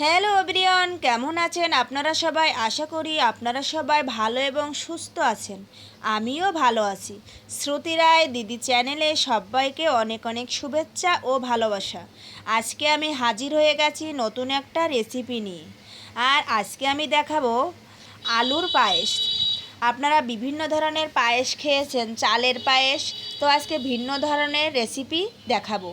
Hello everyone, কেমন আছেন? আপনারা সবাই আশা করি আপনারা সবাই ভালো এবং সুস্থ আছেন। আমিও ভালো আছি। শ্রুতি রায় দিদি চ্যানেলে সবাইকে অনেক অনেক শুভেচ্ছা ও ভালোবাসা। আজকে আমি হাজির হয়ে গেছি নতুন একটা রেসিপি নিয়ে। আর আজকে আমি দেখাবো আলুর পায়েস। আপনারা বিভিন্ন ধরনের পায়েস খেয়েছেন, চালের পায়েস। তো আজকে ভিন্ন ধরনের রেসিপি দেখাবো।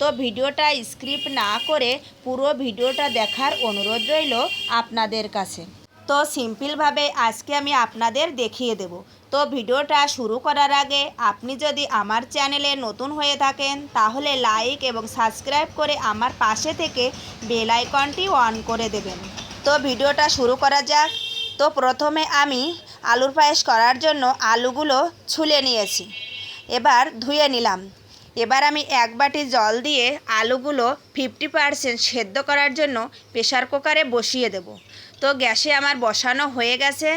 তো ভিডিওটা স্ক্রিপ্ট না করে পুরো ভিডিওটা দেখার অনুরোধ রইল আপনাদের কাছে। তো সিম্পলভাবে আজকে আমি আপনাদের দেখিয়ে দেব। তো ভিডিওটা শুরু করার আগে আপনি যদি আমার চ্যানেলে নতুন হয়ে থাকেন, তাহলে লাইক এবং সাবস্ক্রাইব করে আমার পাশে থেকে বেল আইকনটি অন করে দেবেন। তো ভিডিওটা শুরু করা যাক। তো প্রথমে আমি আলুর পায়েস করার জন্য আলুগুলো ছুলে নিয়েছি। এবার ধুয়ে নিলাম। এবার আমি এক বাটি জল দিয়ে আলুগুলো ফিফটি পারসেন্ট সেদ্ধ করার জন্য প্রেশার কুকারে বসিয়ে দেব। তো গ্যাসে আমার বসানো হয়ে গেছে।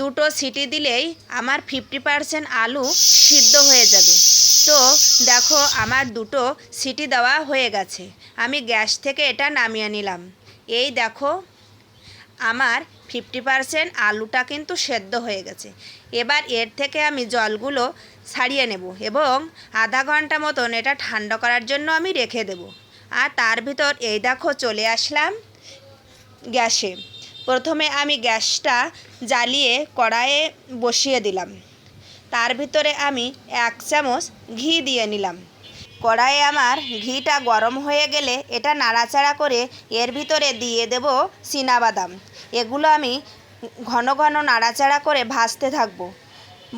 দুটো সিটি দিলেই আমার ফিফটি পারসেন্ট আলু সিদ্ধ হয়ে যাবে। তো দেখো আমার দুটো সিটি দেওয়া হয়ে গেছে। আমি গ্যাস থেকে এটা নামিয়ে নিলাম। এই দেখো আমার ফিফটি পারসেন্ট আলুটা কিন্তু সেদ্ধ হয়ে গেছে। এবার এর থেকে আমি জলগুলো ছাড়িয়ে নেব এবং আধা ঘণ্টা মতন এটা ঠান্ডা করার জন্য আমি রেখে দেব। আর তার ভিতর এই দেখো চলে আসলাম গ্যাসে। প্রথমে আমি গ্যাসটা জ্বালিয়ে কড়াইয়ে বসিয়ে দিলাম। তার ভিতরে আমি এক চামচ ঘি দিয়ে নিলাম। কড়াইয়ে আমার ঘিটা গরম হয়ে গেলে এটা নাড়াচাড়া করে এর ভিতরে দিয়ে দেব বাদাম এগুলো আমি ঘন ঘন নাড়াচাড়া করে ভাজতে থাকব।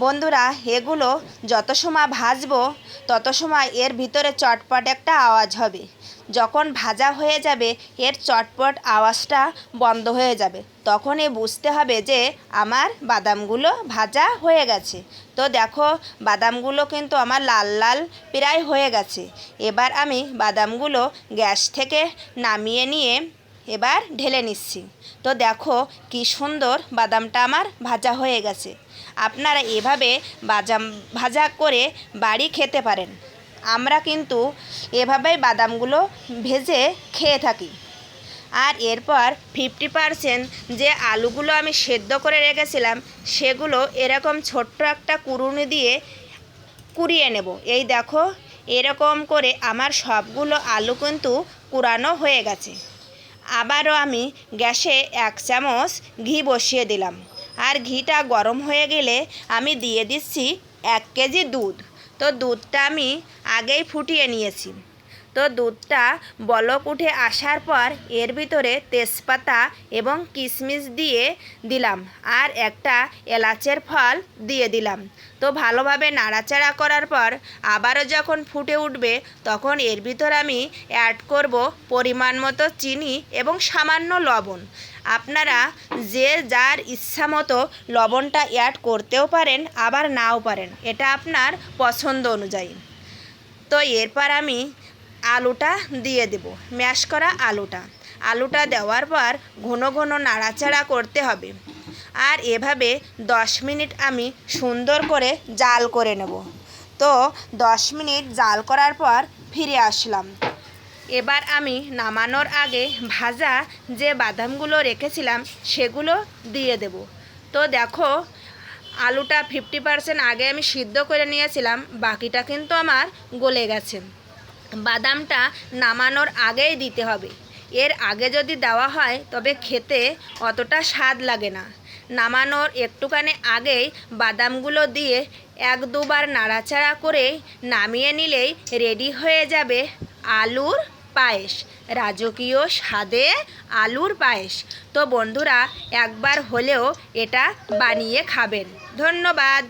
বন্ধুরা, এগুলো যত সময় ভাজবো, তত সময় এর ভিতরে চটপট একটা আওয়াজ হবে। যখন ভাজা হয়ে যাবে, এর চটপট আওয়াজটা বন্ধ হয়ে যাবে। তখনই বুঝতে হবে যে, আমার বাদামগুলো ভাজা হয়ে গেছে। তো দেখো, বাদামগুলো কিন্তু আমার লাল লাল প্রায় হয়ে গেছে। এবার আমি বাদামগুলো গ্যাস থেকে নামিয়ে নিয়ে এবার ঢেলে নিচ্ছি। তো দেখো, কি সুন্দর বাদামটা আমার ভাজা হয়ে গেছে। আপনারা এভাবে বাজাম ভাজা করে বাড়ি খেতে পারেন। আমরা কিন্তু এভাবেই বাদামগুলো ভেজে খেয়ে থাকি। আর এরপর ফিফটি পারসেন্ট যে আলুগুলো আমি সেদ্ধ করে রেখেছিলাম, সেগুলো এরকম ছোট্ট একটা কুড়ুনি দিয়ে কুড়িয়ে নেব। এই দেখো, এরকম করে আমার সবগুলো আলু কিন্তু কুড়ানো হয়ে গেছে। আবারও আমি গ্যাসে এক চামচ ঘি বসিয়ে দিলাম। আর ঘিটা গরম হয়ে গেলে আমি দিয়ে দিচ্ছি এক কেজি দুধ। তো দুধটা আমি আগেই ফুটিয়ে নিয়েছি। তো দুধটা বলক উঠে আসার পর এর ভিতরে তেজপাতা এবং কিশমিশ দিয়ে দিলাম আর একটা এলাচের ফল দিয়ে দিলাম। তো ভালোভাবে নাড়াচাড়া করার পর আবারও যখন ফুটে উঠবে তখন এর ভিতর আমি অ্যাড করব পরিমাণ মতো চিনি এবং সামান্য লবণ। আপনারা যে যার ইচ্ছা মতো লবণটা অ্যাড করতেও পারেন, আবার নাও পারেন। এটা আপনার পছন্দ অনুযায়ী। তো এরপর আমি আলুটা দিয়ে দেব। ম্যাশ করা আলুটা। আলুটা দেওয়ার পর ঘন ঘন নাড়াচাড়া করতে হবে। আর এভাবে দশ মিনিট আমি সুন্দর করে জাল করে নেব। তো দশ মিনিট জাল করার পর ফিরে আসলাম। এবার আমি নামানোর আগে ভাজা যে বাদামগুলো রেখেছিলাম সেগুলো দিয়ে দেব। তো দেখো, আলুটা ফিফটি পারসেন্ট আগে আমি সিদ্ধ করে নিয়েছিলাম, বাকিটা কিন্তু আমার গলে গেছে। বাদামটা নামানোর আগেই দিতে হবে। এর আগে যদি দেওয়া হয়, তবে খেতে অতটা স্বাদ লাগে না। নামানোর একটুখানি আগেই বাদামগুলো দিয়ে এক দুবার নাড়াচাড়া করে নামিয়ে নিলেই রেডি হয়ে যাবে আলুর পায়েস। রাজকীয় স্বাদে আলুর পায়েস। তো বন্ধুরা, একবার হলেও এটা বানিয়ে খাবেন। ধন্যবাদ।